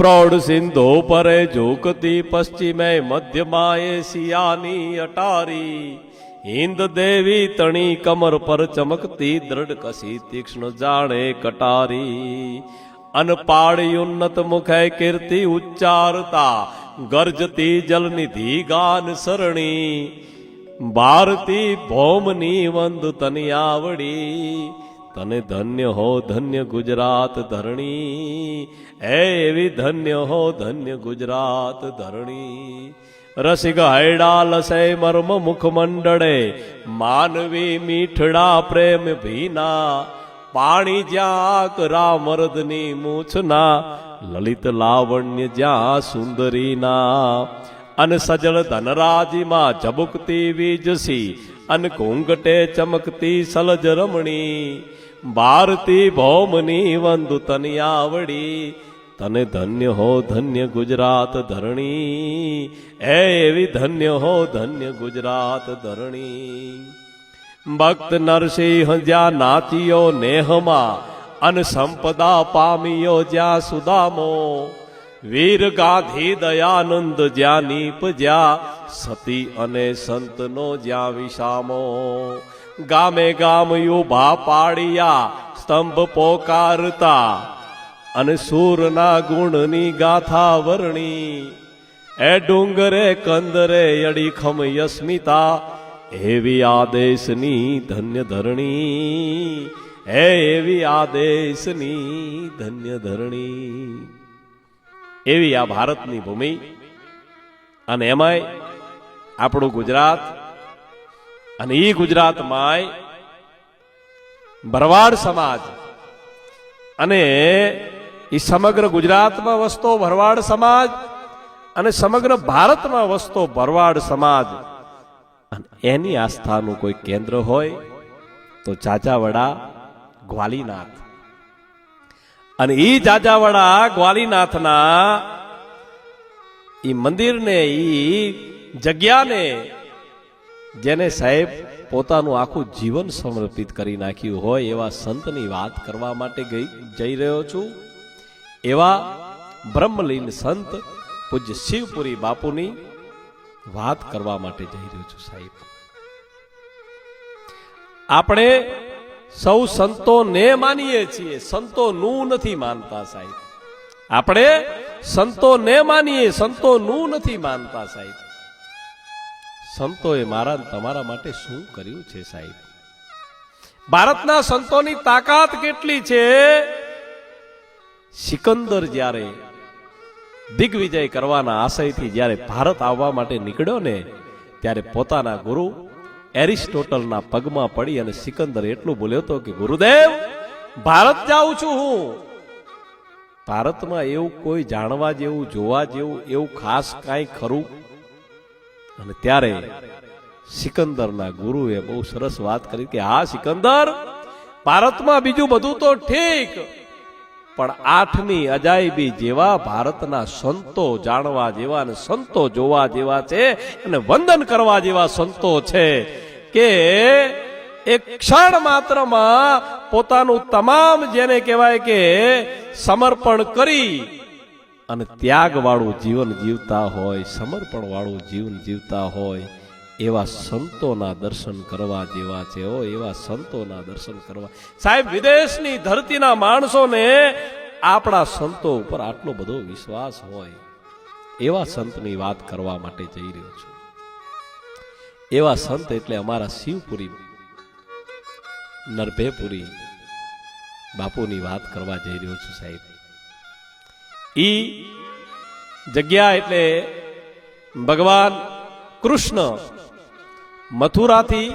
પ્રૌઢ સિંધો પરે ઝૂકતી પશ્ચિમે મધ્યમાં એશિયાની અટારી હિન્દ દેવી તણી કમર પર ચમકતી દ્રઢ કસી તીક્ષ્ણ જાણે કટારી અનપાળી ઉન્નત મુખે કીર્તિ ઉચ્ચારતા ગર્જતી જલનિધિ ગાન સરણી ભારતી ભૌમની વંદ તની આવડી તને ધન્ય હો ધન્ય ગુજરાત ધરણી. એવી ધન્ય હો ધન્ય ગુજરાત ધરણી. રસિક હૈડા લસે મર્મ મુખ મંડળે. માનવી મીઠડા પ્રેમ ભીના. પાણી જ્યાં કરા મરદની મૂછના. લલિત લાવણ્ય જ્યાં સુંદરીના. અને સજળ ધનરાજીમાં ઝબુકતી વીજસી. અન ઘૂંઘટે ચમકતી સલજ રમણી ભારતી ભૌમની વંદુ તની આવડી. તને ધન્ય હો ધન્ય ગુજરાત ધરણી, એ એવી ધન્ય હો ધન્ય ગુજરાત ધરણી. ભક્ત નરસિંહ જ્યાં નાચિયો નેહમાં, અન સંપદા પામ્યો જ્યાં સુદામો. વીર ગાધી દયાનંદ જ્યાં નીપજ્યા સતી અને સંતનો જ્યાં વિસામો. ગામે ગામ યુભા પાડિયા સ્તંભ પોકારતા, અને સૂરના ગુણની ગાથા વર્ણી. એ ડુંગરે કંદરે અડીખમ યસ્મિતા, એવી આદેશની ધન્ય ધરણી હે એવી આદેશની ધન્ય ધરણી એવી આ ભારતની ભૂમિ. અને એમાંય આપણું ગુજરાત અને એ ગુજરાતમાંય ભરવાડ સમાજ અને એ સમગ્ર ગુજરાતમાં વસતો ભરવાડ સમાજ અને સમગ્ર ભારતમાં વસતો ભરવાડ સમાજ. અને એની આસ્થાનું કોઈ કેન્દ્ર હોય તો ચાચાવડા ગ્વાલીનાથ. અને ઈ જાજાવાળા ગ્વાલીનાથના એ મંદિરને એ જગ્યાને જેને સાહેબ પોતાનું આખું જીવન સમર્પિત કરી નાખ્યું હોય એવા સંતની વાત કરવા માટે ગઈ, જઈ રહ્યો છું. એવા બ્રહ્મલીન સંત પૂજ્ય શિવપુરી બાપુની વાત કરવા માટે જઈ રહ્યો છું સાહેબ. આપણે સૌ સંતોને માનીએ છીએ. સંતોનું નથી માનતા સાહેબ. આપણે સંતોને માનીએ સંતોનું નથી માનતા સાહેબ. સંતોએ મારા, તમારા માટે શું કર્યું છે સાહેબ? ભારતના સંતોની તાકાત કેટલી છે? સિકંદર જ્યારે દિગ્વિજય કરવાના આશયથી જ્યારે ભારત આવવા માટે નીકળ્યો ને, ત્યારે પોતાના ગુરુ એરિસ્ટોટલના પગમાં પડી અને સિકંદર એટલું બોલ્યો હતો કે, ગુરુદેવ, ભારત જાઉં છું હું. ભારતમાં એવું કોઈ જાણવા જેવું, જોવા જેવું, એવું ખાસ કાંઈ ખરું? અને ત્યારે સિકંદરના ગુરુએ બહુ સરસ વાત કરી કે, હા સિકંદર, ભારતમાં બીજું બધું તો ઠીક. પણ આઠમી અજાયબી જેવા ભારતના સંતો જાણવા જેવા અને સંતો જોવા જેવા છે અને વંદન કરવા જેવા સંતો છે કે એક ક્ષણ માત્રમાં પોતાનું તમામ જેને કહેવાય કે સમર્પણ કરી અને ત્યાગ વાળું જીવન જીવતા હોય સમર્પણ વાળું જીવન જીવતા હોય એવા સંતોના દર્શન કરવા જેવા છે. ઓ એવા સંતોના દર્શન કરવા. સાહેબ વિદેશની ધરતીના માણસોને આપણા સંતો ઉપર આટલો બધો વિશ્વાસ હોય એવા સંતની વાત કરવા માટે જઈ રહ્યો છું. એવા સંત એટલે અમારા શિવપુરી નરભેપુરી બાપુની વાત કરવા જઈ રહ્યો છું સાહેબ. ઈ જગ્યા એટલે ભગવાન કૃષ્ણ મથુરાથી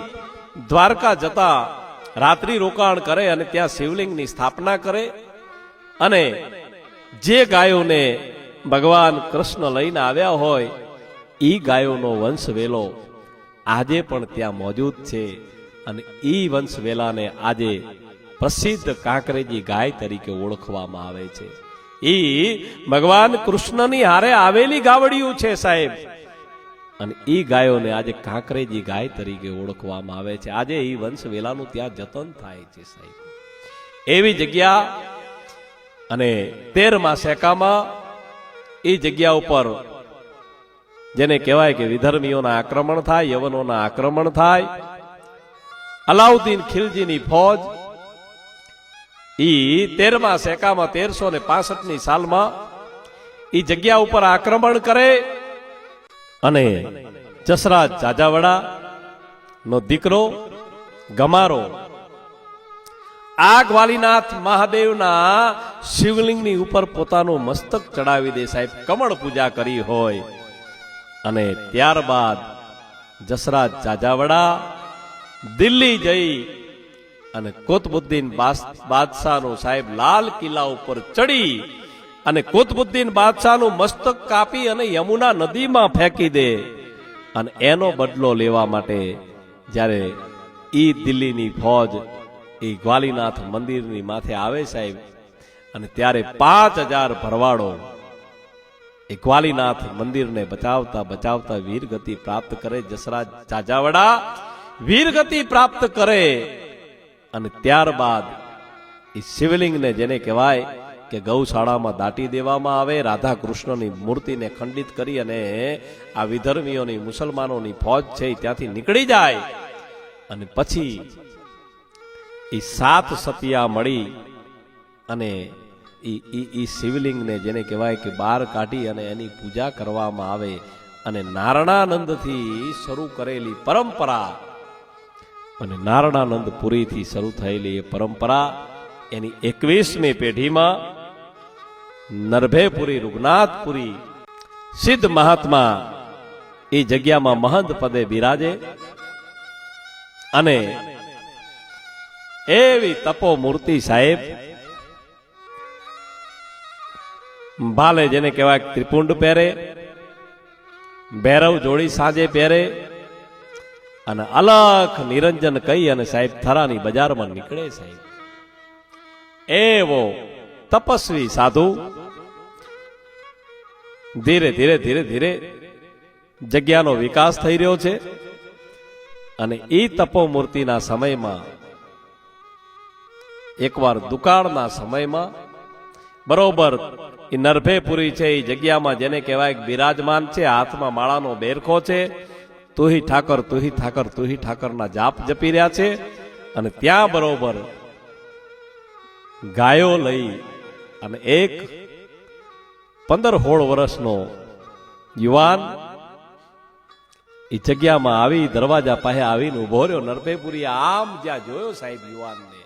દ્વારકા જતા રાત્રિ રોકાણ કરે અને ત્યાં શિવલિંગની સ્થાપના કરે અને જે ગાયોને ભગવાન કૃષ્ણ લઈને આવ્યા હોય એ ગાયોનો વંશ વેલો આજે પણ ત્યાં મોજૂદ છે અને એ વંશ વેલાને આજે પ્રસિદ્ધ કાંકરેજી ગાય તરીકે ઓળખવામાં આવે છે. ઈ ભગવાન કૃષ્ણની હારે આવેલી ગાવડિયું છે સાહેબ. અને એ ગાયોને આજે કાંકરેજી ગાય તરીકે ઓળખવામાં આવે છે. આજે એ વંશ વેલાનું ત્યાં જતન થાય છે સાહેબ. એવી જગ્યા અને તેરમા સેકામાં એ જગ્યા ઉપર જેને કહેવાય કે વિધર્મીઓના આક્રમણ થાય, યવનોના આક્રમણ થાય, અલાઉદ્દીન ખિલજીની ફોજ ઈ તેરમા શેકામાં તેરસો ને પાસઠની સાલમાં ઈ જગ્યા ઉપર આક્રમણ કરે અને જસરાજ જાજાવડા નો દીકરો ગમારો. આ ગ્વાલીનાથ મહાદેવના શિવલિંગની ઉપર પોતાનું મસ્તક ચડાવી દે સાહેબ, કમળ પૂજા કરી હોય. અને ત્યારબાદ જસરાજ જાજાવડા દિલ્હી જઈ અને કોતબુદ્દીન બાદશાહનું સાહેબ લાલ કિલ્લા ઉપર ચડી અને કુતબુદ્દીન બાદશાહનું મસ્તક કાપી અને યમુના નદીમાં ફેંકી દે અને એનો બદલો લેવા માટે જ્યારે ઈ દિલ્હીની ફોજ એ ગ્વાલીનાથ મંદિરની માથે આવે સાહેબ, અને ત્યારે પાંચ હજાર ભરવાડો એ ગ્વાલીનાથ મંદિરને બચાવતા બચાવતા વીરગતિ પ્રાપ્ત કરે, જસરાજ ચાજાવડા વીરગતિ પ્રાપ્ત કરે. અને ત્યારબાદ એ શિવલિંગને જેને કહેવાય કે ગૌશાળામાં દાટી દેવામાં આવે રાધા કૃષ્ણની મૂર્તિને ખંડિત કરી અને આ વિધર્મીઓની, મુસલમાનોની ફોજ છે ત્યાંથી નીકળી જાય. અને પછી એ સાત સતિયા મળી અને એ શિવલિંગને જેને કહેવાય કે બહાર કાઢી અને એની પૂજા કરવામાં આવે અને નારણાનંદથી શરૂ કરેલી પરંપરા અને નારણાનંદ પુરીથી શરૂ થયેલી એ પરંપરા એની એકવીસમી પેઢીમાં નરભેપુરી રૂગનાથપુરી. સિદ્ધ મહાત્મા એ જગ્યામાં મહંત પદે બિરાજે અને એવી તપો મૂર્તિ સાહેબ, ભાલે જેને કહેવાય ત્રિપુંડ પહેરે, ભૈરવ જોડી સાંજે પહેરે, અને અલખ નિરંજન કહી અને સાહેબ થરાની બજારમાં નીકળે સાહેબ. એવો તપસ્વી સાધુ. ધીરે ધીરે ધીરે ધીરે જગ્યાનો વિકાસ થઈ રહ્યો છે અને એ તપોમૂર્તિના સમયમાં, એકવાર દુકાળના સમયમાં, બરોબર એ નરભેપુરી છે, એ જગ્યામાં જેને કહેવાય બિરાજમાન છે, હાથમાં માળાનો બેરખો છે, તુહી ઠાકર તુહી ઠાકર, તુહી ઠાકરના જાપ જપી રહ્યા છે અને ત્યાં બરોબર ગાયો લઈ અને એક પંદર હોળ વર્ષનો યુવાન એ જગ્યામાં આવી, દરવાજા પાસે આવીને ઊભો રહ્યો નરભેપુરી આમ જ્યાં જોયો સાહેબ યુવાનને.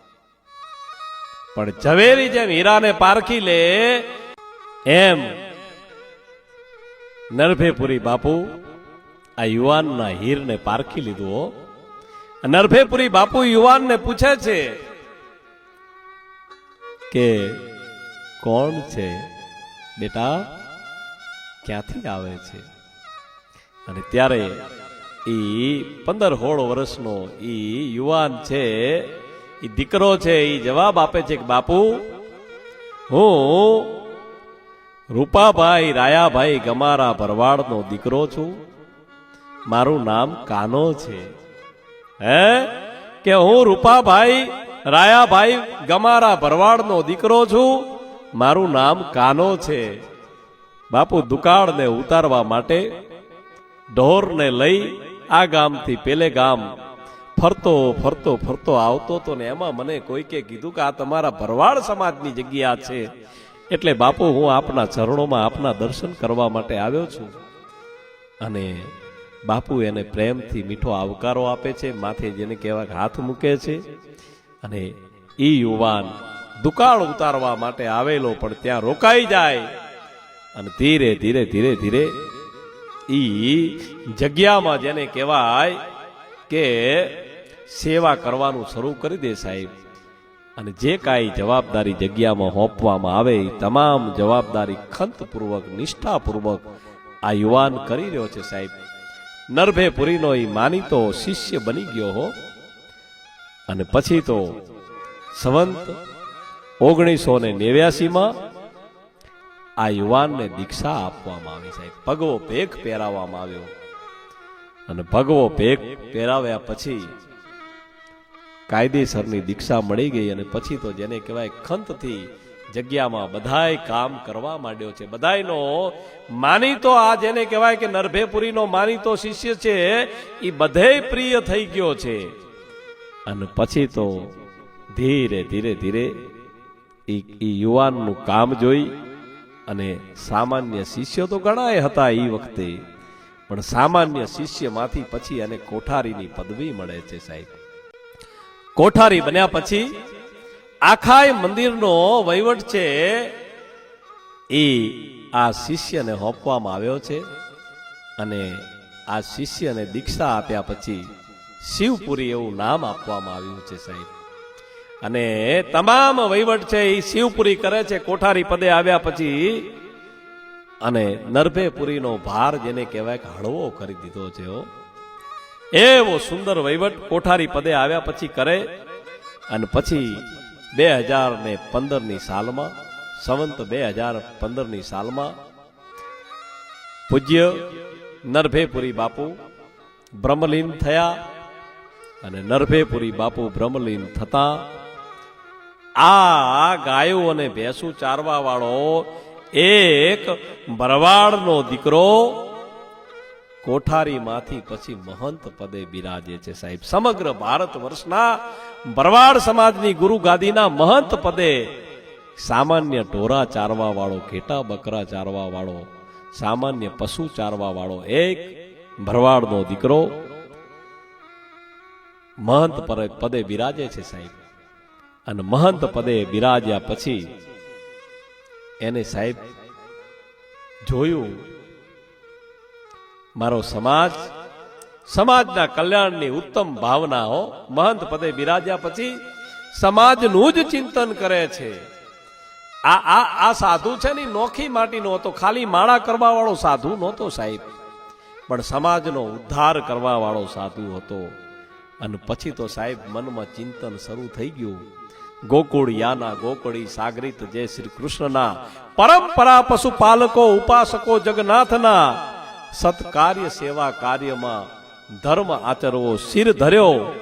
પણ ઝવેરી જેમ હીરાને પારખી લે, એમ નરભેપુરી બાપુ આ યુવાનના હીરને પારખી લીધું નરભેપુરી બાપુ યુવાનને પૂછે છે કે કોણ છે? બેટા, ક્યાંથી આવે છે? અને ત્યારે એ પંદર હોળ વર્ષનો એ યુવાન છે, એ દીકરો છે, એ જવાબ આપે છે કે, બાપુ, હું રૂપાભાઈ રાયાભાઈ ગમારા ભરવાડનો દીકરો છું. મારું નામ કાનો છે. હે? કે હું રૂપાભાઈ રાયાભાઈ ગમારા ભરવાડનો દીકરો છું? મારું નામ કાનો છે. બાપુ દુકાળને ઉતારવા માટે ઢોરને લઈ આ ગામથી પેલે ગામ ફરતો ફરતો ફરતો આવતો તો ને એમાં મને કોઈકે કીધું કે આ તમારા ભરવાડ સમાજની જગ્યા છે. એટલે બાપુ હું આપના ચરણોમાં આપના દર્શન કરવા માટે આવ્યો છું. અને બાપુ એને પ્રેમથી મીઠો આવકારો આપે છે, માથે જેને કહેવાય હાથ મૂકે છે. અને એ યુવાન દુકાળ ઉતારવા માટે આવેલો પણ ત્યાં રોકાઈ જાય. અને ધીરે ધીરે ધીરે ધીરે ઈ જગ્યામાં જેને કહેવાય કે સેવા કરવાનું શરૂ કરી દે સાહેબ. અને જે કાંઈ જવાબદારી જગ્યામાં હોપવામાં આવે એ તમામ જવાબદારી ખંતપૂર્વક, નિષ્ઠાપૂર્વક આ યુવાન કરી રહ્યો છે સાહેબ. નરભેપુરીનો એ માનીતો શિષ્ય બની ગયો હો. અને પછી તો સંવંત ઓગણીસો ને નેવ્યાસીમાં આ યુવાનને દીક્ષા આપવામાં આવી સાહેબ. ભગવો ભેખ પહેરાવવામાં આવ્યો. અને ભગવો ભેખ પહેરાવ્યા પછી કાયદેસરની દીક્ષા મળી ગઈ અને પછી તો જેને કહેવાય ખંતથી જગ્યામાં બધાય કામ કરવા માંડ્યો છે. બધાયનો માનીતો આ જેને કહેવાય કે નરભેપુરીનો માનીતો શિષ્ય છે એ બધે પ્રિય થઈ ગયો છે. અને પછી તો ધીરે ધીરે ધીરે ઈ એ યુવાનનું કામ જોઈ અને સામાન્ય શિષ્ય તો ઘણાય હતા એ વખતે, પણ સામાન્ય શિષ્યમાંથી પછી એને કોઠારીની પદવી મળે છે સાહેબ. કોઠારી બન્યા પછી આખાય મંદિરનો વહીવટ છે એ આ શિષ્યને હોપવામાં આવ્યો છે અને આ શિષ્યને દીક્ષા આપ્યા પછી શિવપુરી એવું નામ આપવામાં આવ્યું છે સાહેબ. અને તમામ વહીવટ છે એ શિવપુરી કરે છે, કોઠારી પદે આવ્યા પછી અને નરભેપુરીનો ભાર જેને કહેવાય કે હળવો કરી દીધો છે એવો સુંદર વહીવટ કોઠારી પદે આવ્યા પછી કરે અને પછી બે હજાર ને પંદરની સાલમાં, સંવંત બે હજાર પંદરની સાલમાં પૂજ્ય નરભેપુરી બાપુ બ્રહ્મલીન થયા અને નરભેપુરી બાપુ બ્રહ્મલીન થતા આ ગાયો અને ભેંસું ચારવા વાળો એક ભરવાડનો દીકરો કોઠારીમાંથી પછી મહંત પદે બિરાજે છે સાહેબ. સમગ્ર ભારત વર્ષના ભરવાડ સમાજની ગુરુ ગાદીના મહંત પદે સામાન્ય ઢોરા ચારવા વાળો ઘેટા બકરા ચારવા વાળો સામાન્ય પશુ ચારવા વાળો એક ભરવાડનો દીકરો મહંત પદે બિરાજે છે સાહેબ. અને મહંત પદે બિરાજ્યા પછી એને સાહેબ જોયું, મારો સમાજ, સમાજના કલ્યાણની ઉત્તમ ભાવનાઓ મહંત પદે બિરાજ્યા પછી સમાજનું જ ચિંતન કરે છે. આ આ આ સાધુ છે ને, નોખી માટીનો હતો, ખાલી માળા કરવા વાળો સાધુ નહોતો સાહેબ. પણ સમાજનો ઉદ્ધાર કરવા વાળો સાધુ હતો. અને પછી તો સાહેબ મનમાં ચિંતન શરૂ થઈ ગયું. ગોકુળ યાના ગોકળી સાગરિત જય શ્રી કૃષ્ણના પરંપરા પશુપાલકો, ઉપાસકો, જગન્નાથના સત્કાર્ય સેવા કાર્યમાં ધર્મ આચરવો શિર ધર્યો,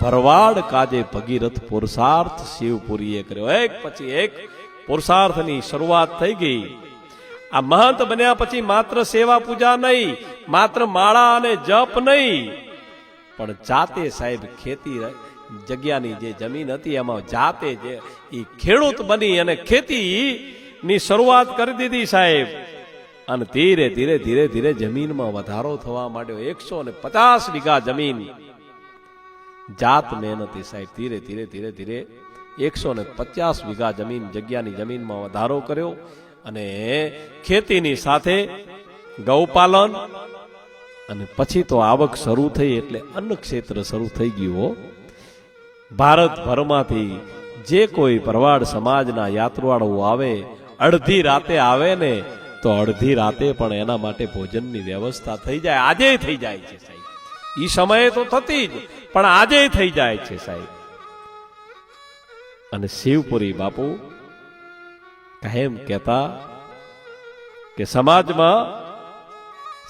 ભરવાડ કાજે ભગીરથ પુરુષાર્થ શિવપુરીએ કર્યો. એક પછી એક પુરુષાર્થની શરૂઆત થઈ ગઈ. આ મહંત બન્યા પછી માત્ર સેવા પૂજા નહીં, માત્ર માળા અને જપ નહીં. પણ જાતે સાહેબ ખેતી જગ્યાની જે જમીન હતી એમાં જાતે જે એ ખેડૂત બની અને ખેતી ની શરૂઆત કરી દીધી સાહેબ. અને ધીરે ધીરે ધીરે ધીરે જમીનમાં વધારો થવા માંડ્યો. એકસો ને પચાસ વીઘા જમીન. જાત મહેનતી સાહેબ ધીરે ધીરે ધીરે ધીરે એકસો ને પચાસ વીઘા જમીન જગ્યાની જમીનમાં વધારો કર્યો. અને ખેતીની સાથે ગૌપાલન અને પછી તો આવક શરૂ થઈ એટલે અન્ન ક્ષેત્ર શરૂ થઈ ગયું ભારતભરમાંથી જે કોઈ પરવાડ સમાજના યાત્રાળુઓ આવે, અડધી રાતે આવે ને, તો અડધી રાતે પણ એના માટે ભોજનની વ્યવસ્થા થઈ જાય. આજે થઈ જાય છે સાહેબ. ઈ સમયે તો થતી જ, પણ આજે થઈ જાય છે સાહેબ. અને શિવપુરી બાપુ કાયમ કહેતા કે સમાજમાં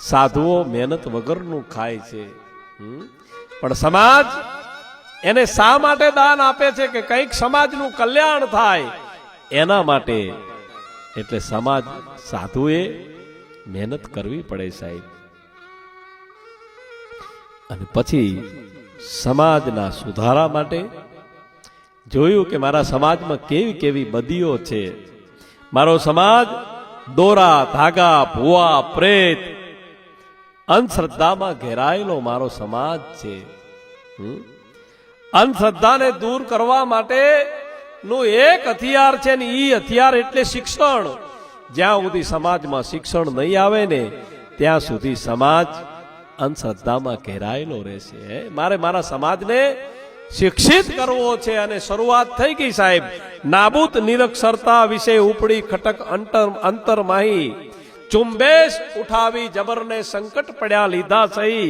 સાધુઓ મહેનત વગરનું ખાય છે. પણ સમાજ એને શા માટે દાન આપે છે કે કંઈક સમાજનું કલ્યાણ થાય? એના માટે. એટલે સમાજ સાધુએ મહેનત કરવી પડે સાહેબ. અને પછી સમાજના સુધારા માટે જોયું કે મારા સમાજમાં કેવી કેવી બદીઓ છે. મારો સમાજ દોરા, ધાગા, ભુવા, પ્રેત, અંધશ્રદ્ધામાં ઘેરાયેલો મારો સમાજ છે. હમ? અંધશ્રદ્ધાને દૂર કરવા માટે નું એક હથિયાર છે ને ઈ હથિયાર એટલે શિક્ષણ. જ્યાં સુધી સમાજમાં શિક્ષણ નહીં આવે ને, ત્યાં સુધી સમાજ અંધશ્રદ્ધામાં ઘેરાયેલો રહેશે. મારે મારા સમાજને શિક્ષિત કરવો છે અને શરૂઆત થઈ ગઈ સાહેબ. નાબૂદ નિરક્ષરતા વિશે ઉપડી ખટક અંતર અંતરમાહી. ચુંબેશ ઉઠાવી જબરને સંકટ પડ્યા લીધા સહી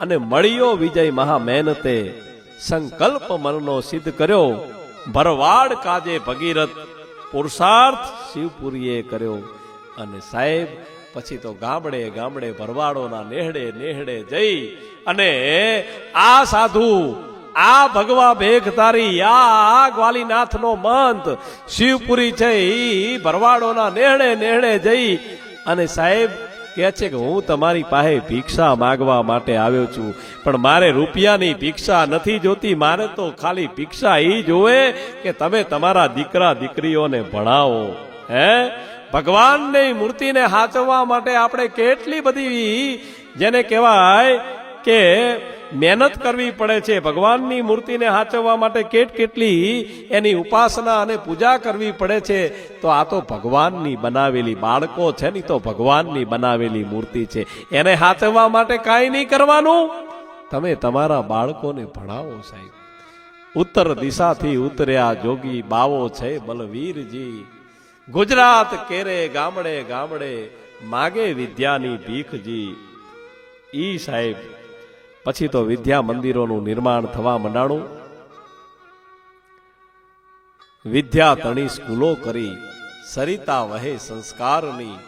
અને મળ્યો વિજય મહા મહેનતે સંકલ્પ મનનો સિદ્ધ કર્યો. ભરવાડ કાજે ભગીરથ પુરુષાર્થ શિવપુરીએ કર્યો. અને સાહેબ, પછી તો ગામડે ગામડે ભરવાડોના નેહડે નેહડે જઈ અને આ સાધુ, આ ભગવા ભેખ તારી, આ ગ્વાલીનાથનો મંત શિવપુરી છે ઈ ભરવાડોના નેહડે નેહડે જઈ. અને સાહેબ કહે છે કે હું તમારી પાસે ભિક્ષા માગવા માટે આવ્યો છું, પણ મારે રૂપિયાની ભિક્ષા નથી જોતી, મારે તો ખાલી ભિક્ષા એ જોવે કે તમે તમારા દીકરા દીકરીઓને ભણાવો. હે? ભગવાનની મૂર્તિને હાચવવા માટે આપણે કેટલી બધી જેને કહેવાય કે મહેનત કરવી પડે છે. ભગવાનની મૂર્તિને હાચવવા માટે કેટ કેટલી, એની ઉપાસના અને પૂજા કરવી પડે છે. તો આ તો ભગવાનની બનાવેલી બાળકો છે ને, તો ભગવાનની બનાવેલી મૂર્તિ છે. એને હાચવવા માટે કાંઈ નહીં કરવાનું. તમે તમારા બાળકોને ભણાવો સાહેબ. ઉત્તર દિશાથી ઉતર્યા જોગી બાવો છે બલવીરજી. ગુજરાત કેરે ગામડે ગામડે, માગે વિદ્યાની ભીખજી. ઈ સાહેબ પછી તો વિદ્યા મંદિરોનું નિર્માણ થવા મંડાણું. વિદ્યા તણી સ્કૂલો કરી સરિતા વહે સંસ્કારની.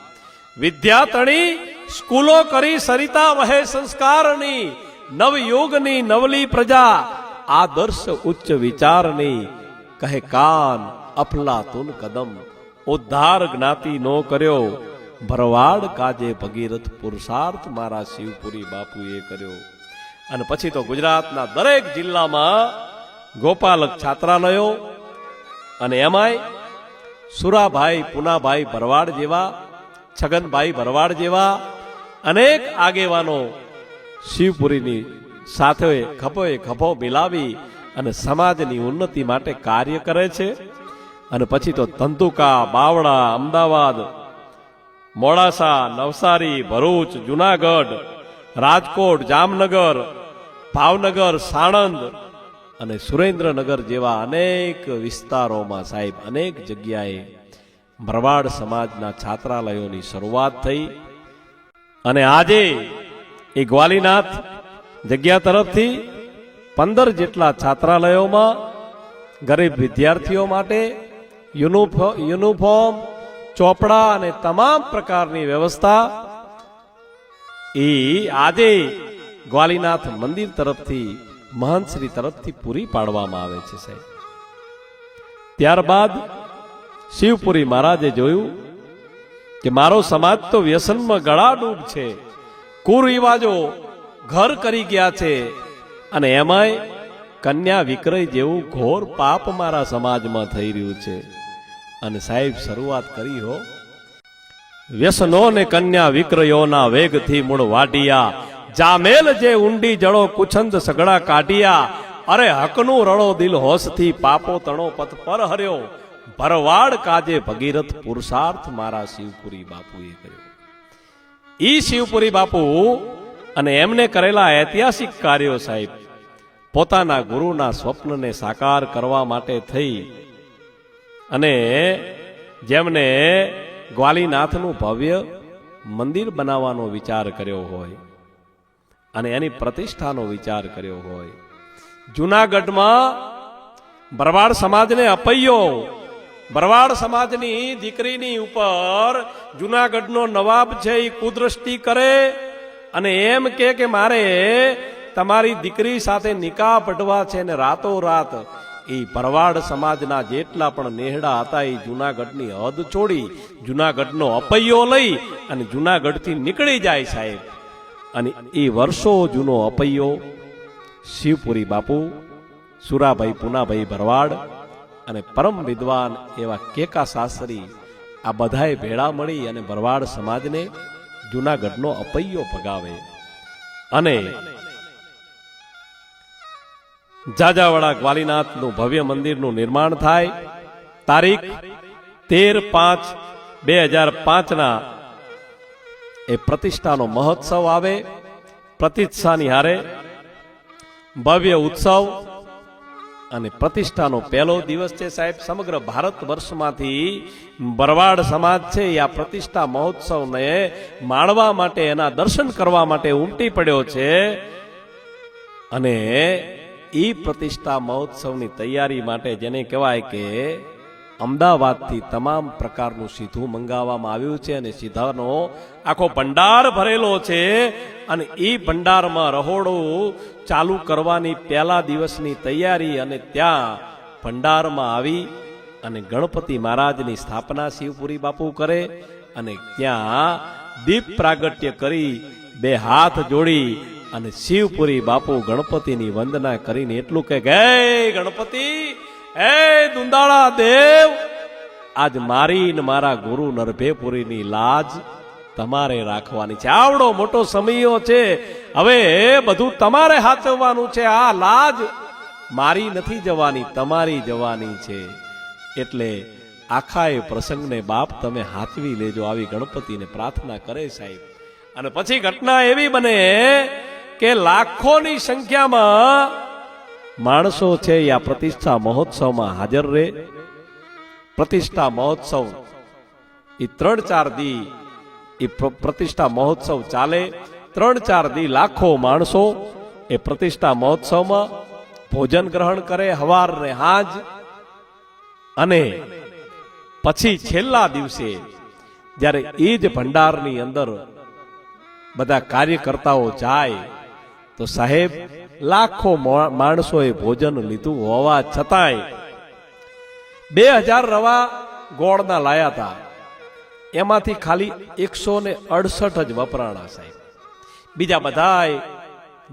વિદ્યા તણી સ્કૂલો કરી સરિતા વહે સંસ્કારની. નવયુગની નવલી પ્રજા આદર્શ ઉચ્ચ વિચારની. કહે, કાન અફલાતુન કદમ, ઉદ્ધાર જ્ઞાતિ નો કર્યો. ભરવાડ કાજે ભગીરથ પુરુષાર્થ મારા શિવપુરી બાપુએ કર્યો. અને પછી તો ગુજરાતના દરેક જિલ્લામાં ગોપાલક છાત્રાલયો અને એમાંય સુરાભાઈ, પુનાભાઈ ભરવાડ જેવા, છગનભાઈ ભરવાડ જેવા અનેક આગેવાનો શિવપુરીની સાથે ખભોએ ખભો મિલાવી અને સમાજની ઉન્નતિ માટે કાર્ય કરે છે. અને પછી તો ધંધુકા, બાવળા, અમદાવાદ, મોડાસા, નવસારી, ભરૂચ, જુનાગઢ રાજકોટ, જામનગર, ભાવનગર, સાણંદ અને સુરેન્દ્રનગર જેવા અનેક વિસ્તારોમાં સાહેબ, અનેક જગ્યાએ ભરવાડ સમાજના છાત્રાલયોની શરૂઆત થઈ. અને આજે એ ગ્વાલીનાથ જગ્યા તરફથી પંદર જેટલા છાત્રાલયોમાં ગરીબ વિદ્યાર્થીઓ માટે યુનિફો- યુનિફોર્મ, ચોપડા અને તમામ પ્રકારની વ્યવસ્થા એ આજે ગ્વાલીનાથ મંદિર તરફથી મહંત શ્રી તરફથી પૂરી પાડવામાં આવે છે સાહેબ. ત્યારબાદ શિવપુરી મહારાજે જોયું કે મારો સમાજ તો વ્યસનમાં ગળાડૂબ છે. કુરિવાજો ઘર કરી ગયા છે અને એમાંય કન્યા વિક્રય જેવું ઘોર પાપ મારા સમાજમાં થઈ રહ્યું છે. અને સાહેબ, શરૂઆત કરી હો. વ્યસનો ને કન્યા વિક્રયોના વેગથી મૂળ વાટિયા. જામેલ જે ઊંડી જળો કુછંદ સગડા કાઢિયા. અરે હકનું રળો દિલ હોશથી પાપો તણો પથ પર હર્યો. ભરવાડ કાજે ભગીરથ પુરુષાર્થ મારા શિવપુરી બાપુએ કર્યો. ઈ શિવપુરી બાપુ અને એમને કરેલા ઐતિહાસિક કાર્યો સાહેબ, પોતાના ગુરુના સ્વપ્નને સાકાર કરવા માટે થઈ. અને જેમને ગ્વાલીનાથનું ભવ્ય મંદિર બનાવવાનો વિચાર કર્યો હોય અને એની પ્રતિષ્ઠાનો વિચાર કર્યો હોય. જુનાગઢમાં ભરવાડ સમાજને અપૈયો. ભરવાડ સમાજની દીકરીની ઉપર જુનાગઢનો નવાબ છે એ કુદ્રષ્ટિ કરે અને એમ કે મારે તમારી દીકરી સાથે નિકાહ પઢવા છે ને રાતો રાત એ ભરવાડ સમાજના જેટલા પણ નેહડા હતા એ જુનાગઢની હદ છોડી જુનાગઢનો અપૈયો લઈ અને જુનાગઢથી નીકળી જાય સાહેબ. અને એ વર્ષો જૂનો અપૈયો, શિવપુરી બાપુ, સુરાભાઈ પુનાભાઈ ભરવાડ અને પરમ વિદ્વાન એવા કેકા શાસ્ત્રી આ બધાએ ભેળા મળી અને ભરવાડ સમાજને જુનાગઢનો અપૈયો ભગાવે. અને જાજાવાડા ગ્વાલીનાથનું ભવ્ય મંદિરનું નિર્માણ થાય. તારીખ તેર પાંચ બે હજાર પાંચના એ પ્રતિષ્ઠાનો મહોત્સવ આવે. પ્રતિષ્ઠાની હારે ભવ્ય ઉત્સવ અને પ્રતિષ્ઠાનો પહેલો દિવસ છે સાહેબ. સમગ્ર ભારત વર્ષમાંથી બરવાડ સમાજ છે એ આ પ્રતિષ્ઠા મહોત્સવને માણવા માટે એના દર્શન કરવા માટે ઉમટી પડ્યો છે. અને એ પ્રતિષ્ઠા મહોત્સવની તૈયારી માટે જેને કહેવાય કે અમદાવાદથી તમામ પ્રકારનું સીધું મંગાવવામાં આવ્યું છે અને સીધાનો આખો ભંડાર ભરેલો છે. અને એ ભંડારમાં રહોડું ચાલુ કરવાની પહેલા દિવસની તૈયારી અને ત્યાં ભંડારમાં આવી અને ગણપતિ મહારાજની સ્થાપના શિવપુરી બાપુ કરે અને ત્યાં દીપ પ્રાગટ્ય કરી બે હાથ જોડી અને શિવપુરી બાપુ ગણપતિની વંદના કરીને એટલું કે ગય ગણપતિ, હે દુંદાળા દેવ, આજ મારી ને મારા ગુરુ નરભેપુરીની લાજ તમારે રાખવાની છે. આવડો મોટો સમયો છે. હવે બધું તમારે હાચવવાનું છે. આ લાજ મારી નથી જવાની, તમારી જવાની છે. એટલે આખા એ પ્રસંગને બાપ તમે હાચવી લેજો. આવી ગણપતિને પ્રાર્થના કરે સાહેબ. અને પછી ઘટના એવી બને કે લાખોની સંખ્યામાં માણસો છે એ આ પ્રતિષ્ઠા મહોત્સવમાં હાજર રહે. પ્રતિષ્ઠા મહોત્સવ એ ત્રણ ચાર દી એ પ્ર- પ્રતિષ્ઠા મહોત્સવ ચાલે. ત્રણ ચાર દી લાખો માણસો એ પ્રતિષ્ઠા મહોત્સવમાં ભોજન ગ્રહણ કરે, હવાર ને હાજ. અને પછી છેલ્લા દિવસે જ્યારે એ જ ભંડારની અંદર બધા કાર્યકર્તાઓ જાય તો સાહેબ, લાખો માણસોએ ભોજન લીધું હોવા છતાંય બે હજાર રવા ગોળના લાયા હતા એમાંથી ખાલી એકસો ને અડસઠ જ વપરાણા સાહેબ. બીજા બધાય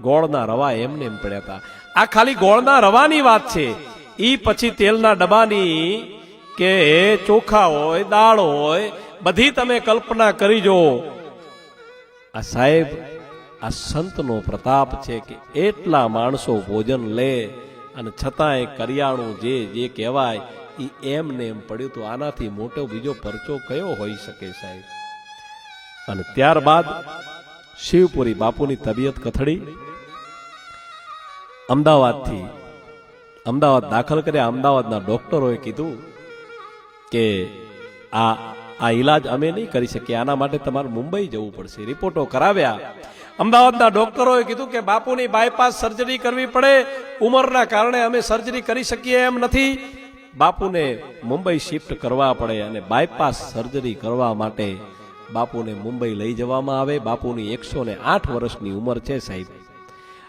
ગોળના રવા એમને એમ પડ્યા હતા આ ખાલી ગોળના રવાની વાત છે. એ પછી તેલના ડબ્બાની કે ચોખા હોય, દાળ હોય, બધી તમે કલ્પના કરી જો. આ સાહેબ આ સંતનો પ્રતાપ છે કે એટલા માણસો ભોજન લે અને છતાંય કરિયાણું જે જે કહેવાય એ એમ ને એમ પડ્યું તો આનાથી મોટો બીજો પરચો કયો હોઈ શકે સાહેબ? અને ત્યારબાદ શિવપુરી બાપુની તબિયત કથળી. અમદાવાદથી, અમદાવાદ દાખલ કર્યા. અમદાવાદના ડોક્ટરોએ કીધું કે આ આ ઈલાજ અમે નહીં કરી શકીએ. આના માટે તમારે મુંબઈ જવું પડશે. રિપોર્ટો કરાવ્યા. અમદાવાદના ડોક્ટરોએ કીધું કે બાપુની બાયપાસ સર્જરી કરવી પડે. ઉંમરના કારણે અમે સર્જરી કરી શકીએ એમ નથી. બાપુને મુંબઈ શિફ્ટ કરવા પડે અને બાયપાસ સર્જરી કરવા માટે બાપુને મુંબઈ લઈ જવામાં આવે. બાપુની એકસો ને આઠ વર્ષની ઉંમર છે સાહેબ.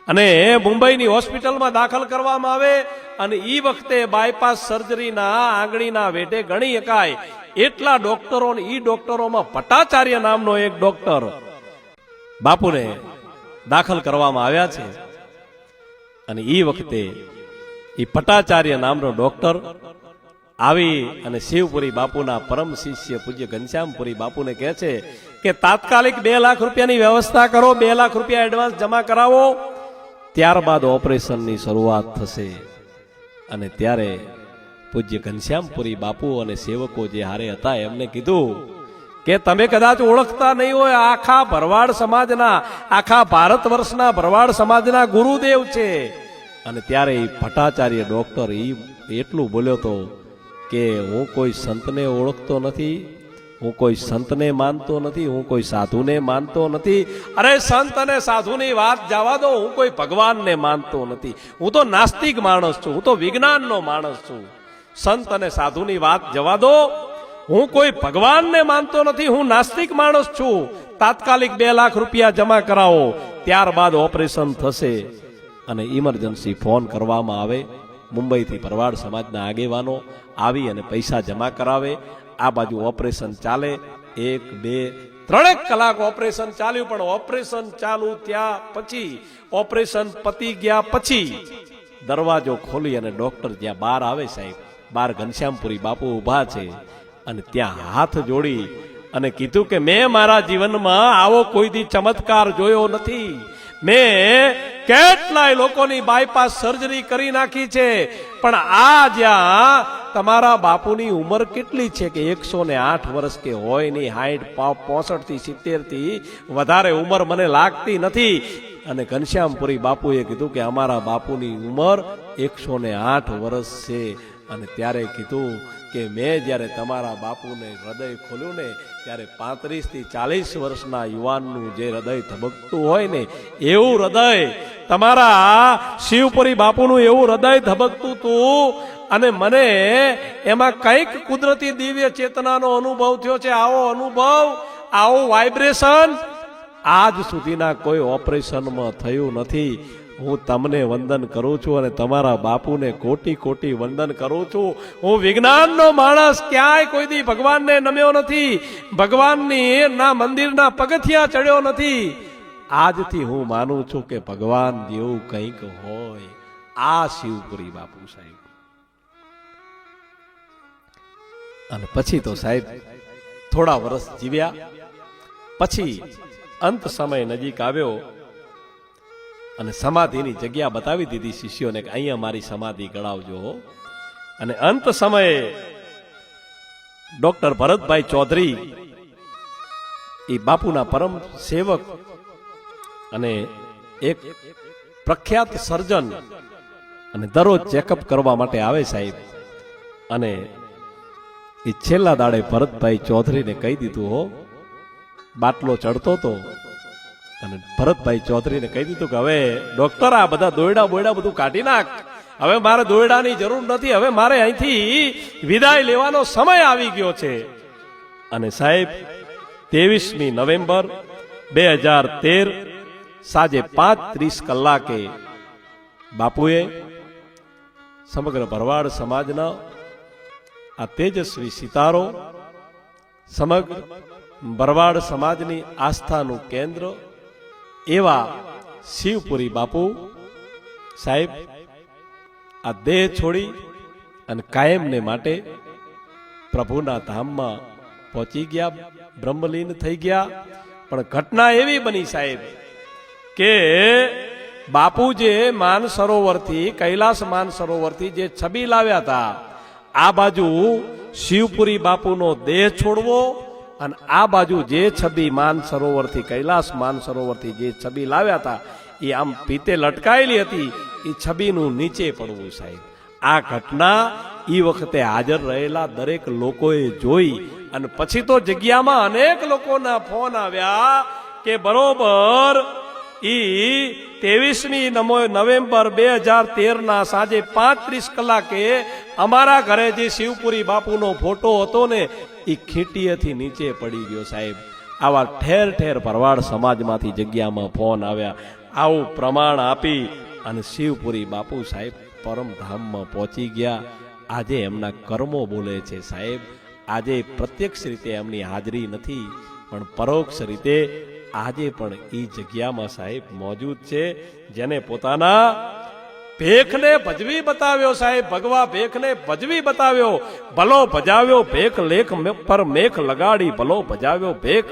અને મુંબઈની હોસ્પિટલમાં દાખલ કરવામાં આવે અને એ વખતે બાયપાસ સર્જરીના આંગળીના વેઢે ગણી શકાય. એટલા ડોક્ટરો ને ઈ ડોક્ટરોમાં પટાચાર્ય નામનો એક ડોક્ટર બાપુને દાખલ કરવામાં આવ્યા છે. અને એ વખતે એ પટાચાર્ય નામનો ડોક્ટર આવી અને શિવપુરી બાપુના પરમ શિષ્ય પૂજ્ય ઘનશ્યામપુરી બાપુને કહે છે કે તાત્કાલિક બે લાખ રૂપિયાની વ્યવસ્થા કરો, બે લાખ રૂપિયા એડવાન્સ જમા કરાવો, ત્યારબાદ ઓપરેશનની શરૂઆત થશે. અને ત્યારે પૂજ્ય ઘનશ્યામપુરી બાપુ અને સેવકો જે હારે હતા એમને કીધું કે તમે કદાચ ઓળખતા નહીં હોય, આખા ભરવાડ સમાજના, આખા ભારત વર્ષના ભરવાડ સમાજના ગુરુદેવ છે. અને ત્યારે એ ભટ્ટાચાર્ય ડોક્ટર એ એટલું બોલ્યો તો કે હું કોઈ સંતને ઓળખતો નથી, હું કોઈ સંતને માનતો નથી, હું કોઈ સાધુને માનતો નથી. અરે સંત અને સાધુની વાત જવા દો, હું કોઈ ભગવાનને માનતો નથી. હું તો નાસ્તિક માણસ છું, હું તો વિજ્ઞાનનો માણસ છું. સંત અને સાધુની વાત જવા દો. હું કોઈ ભગવાનને માનતો નથી, હું નાસ્તિક માણસ છું. તાત્કાલિક બે લાખ રૂપિયા જમા કરાવો, ત્યારબાદ ઓપરેશન થશે. અને ઇમરજન્સી ફોન કરવામાં આવે, મુંબઈથી ભરવાડ સમાજના આગેવાનો આવી અને પૈસા જમા કરાવે. આ બાજુ ઓપરેશન ચાલે, એક, બે, ત્રણેક કલાક ઓપરેશન ચાલ્યું, પણ ઓપરેશન ચાલુ ત્યાં પછી, ઓપરેશન પતી ગયા પછી. દરવાજો ખોલી અને ડોક્ટર જ્યાં બહાર આવે સાહેબ, બહાર ઘનશ્યામપુરી બાપુ ઊભા છે. અને ત્યાં હાથ જોડી અને કીધું કે, મેં મારા જીવનમાં આવો કોઈ દી ચમત્કાર જોયો નથી. મેં કેટલાય લોકોની બાયપાસ સર્જરી કરી નાખી છે. પણ આ જ્યાં તમારા બાપુની ઉંમર કેટલી છે કે એકસો ને આઠ વર્ષ કે હોય નહીં હાઈટ પોસઠથી સિત્તેરથી વધારે ઉંમર મને લાગતી નથી. અને ઘનશ્યામપુરી બાપુએ કીધું કે, અમારા બાપુની ઉંમર એકસો ને આઠ વર્ષ છે. અને ત્યારે કીધું કે મેં જ્યારે તમારા બાપુને હૃદય ખોલ્યું ને, ત્યારે પાંત્રીસથી ચાલીસ વર્ષના યુવાનનું જે હૃદય ધબકતું હોય ને, એવું હૃદય, તમારા શિવપુરી બાપુનું એવું હૃદય ધબકતું હતું અને મને એમાં કંઈક કુદરતી દિવ્ય ચેતનાનો અનુભવ થયો છે, આવો અનુભવ, આવો વાઇબ્રેશન આજ સુધીના કોઈ ઓપરેશનમાં થયું નથી. હું તમને વંદન કરું છું અને તમારા બાપુને કોટી કોટી વંદન કરું છું. હું વિજ્ઞાનનો માણસ, ક્યાંય કોઈ દી ભગવાનને નમ્યો નથી. ભગવાનની ના મંદિરના પગથિયા ચડ્યો નથી. આજથી હું માનું છું કે ભગવાન જેવું કંઈક હોય. આ શિવપુરી બાપુ સાહેબ. અને પછી તો સાહેબ થોડા વર્ષ જીવ્યા. પછી અંત સમય નજીક આવ્યો. અને સમાધિની જગ્યા બતાવી દીધી શિષ્યોને કે અહીંયા મારી સમાધિ ગળાવજો. અને અંત સમયે ડોક્ટર ભરતભાઈ ચૌધરી એ બાપુના પરમ સેવક અને એક પ્રખ્યાત સર્જન અને દરરોજ ચેકઅપ કરવા માટે આવે સાહેબ અને એ છેલ્લા દાડે ભરતભાઈ ચૌધરીને કહી દીધું હો, બાટલો ચડતો તો અને ભરતભાઈ ચૌધરીને કહી દીધું કે હવે ડોક્ટર આ બધા દોયડા બોયડા બધું કાઢી નાખ. હવે મારે દોયડાની જરૂર નથી. હવે મારે અહીંથી વિદાય લેવાનો સમય આવી ગયો છે. અને સાહેબ, ત્રેવીસમી નવેમ્બર બે હજાર તેર સાંજે પાંચ ત્રીસ કલાકે બાપુએ સમગ્ર ભરવાડ સમાજના આ તેજસ્વી સિતારો, સમગ્ર ભરવાડ સમાજની આસ્થાનું કેન્દ્ર એવા શિવપુરી બાપુ સાહેબ, આ દેહ છોડી અને કાયમને માટે પ્રભુના ધામમાં પહોંચી ગયા, બ્રહ્મલીન થઈ ગયા. પણ ઘટના એવી બની સાહેબ કે બાપુ જે માન સરોવરથી, કૈલાસ માન સરોવરથી જે છબી લાવ્યા હતા, આ બાજુ શિવપુરી બાપુનો દેહ છોડવો અને આ બાજુ જે છબી માન સરોવરથી, કૈલાસ માન સરોવરથી જે છબી લાવ્યા હતા, એ આમ પીતે લટકાયેલી હતી, એ છબીનું નીચે પડવું સાહેબ. આ ઘટના એ વખતે હાજર રહેલા દરેક લોકોએ જોઈ અને પછી તો જગ્યામાં અનેક લોકોના ફોન આવ્યા કે બરોબર ઈ ત્રેવીસમી નવેમ્બર બે હજાર તેર ના સાંજે પાંત્રીસ કલાકે અમારા ઘરે જે શિવપુરી બાપુનો ફોટો હતો ને એ ખીટીએથી નીચે પડી ગયો સાહેબ. આવા ઠેર ઠેર ભરવાડ સમાજમાંથી જગ્યામાં ફોન આવ્યા. આવું પ્રમાણ આપી અને શિવપુરી બાપુ સાહેબ પરમધામમાં પહોંચી ગયા. આજે એમના કર્મો બોલે છે સાહેબ. આજે પ્રત્યક્ષ રીતે એમની હાજરી નથી. પણ પરોક્ષ રીતે આજે પણ એ જગ્યામાં સાહેબ મોજૂદ છે, જેને પોતાના ભેખને ભજવી બતાવ્યો સાહેબ, ભગવા ભેખને ભજવી બતાવ્યો. ભલો ભજાવ્યો ભેખ લેખ પર મેખ લગાડી, ભલો ભજાવ્યો ભેખ.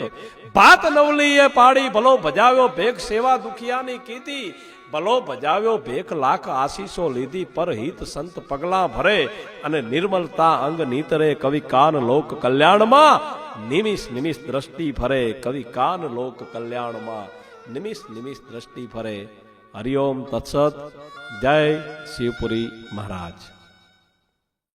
ભાત નવલીએ પાડી, ભલો ભજાવ્યો ભેખ સેવા દુખિયાની કીધી. ભલો ભજાવ્યો ભેખ લાખ આશીષો લીધી, પર હિત સંત પગલા ભરે. અને નિર્મલતા અંગ નીતરે કવિ કાન લોક કલ્યાણમાં નિમિષ નિમિષ દ્રષ્ટિ ફરે કવિ કાન લોક કલ્યાણમાં. નિમિષ નિમિષ દ્રષ્ટિ ફરે. હરિઓમ તત્સત. જય શિવપુરી મહારાજ.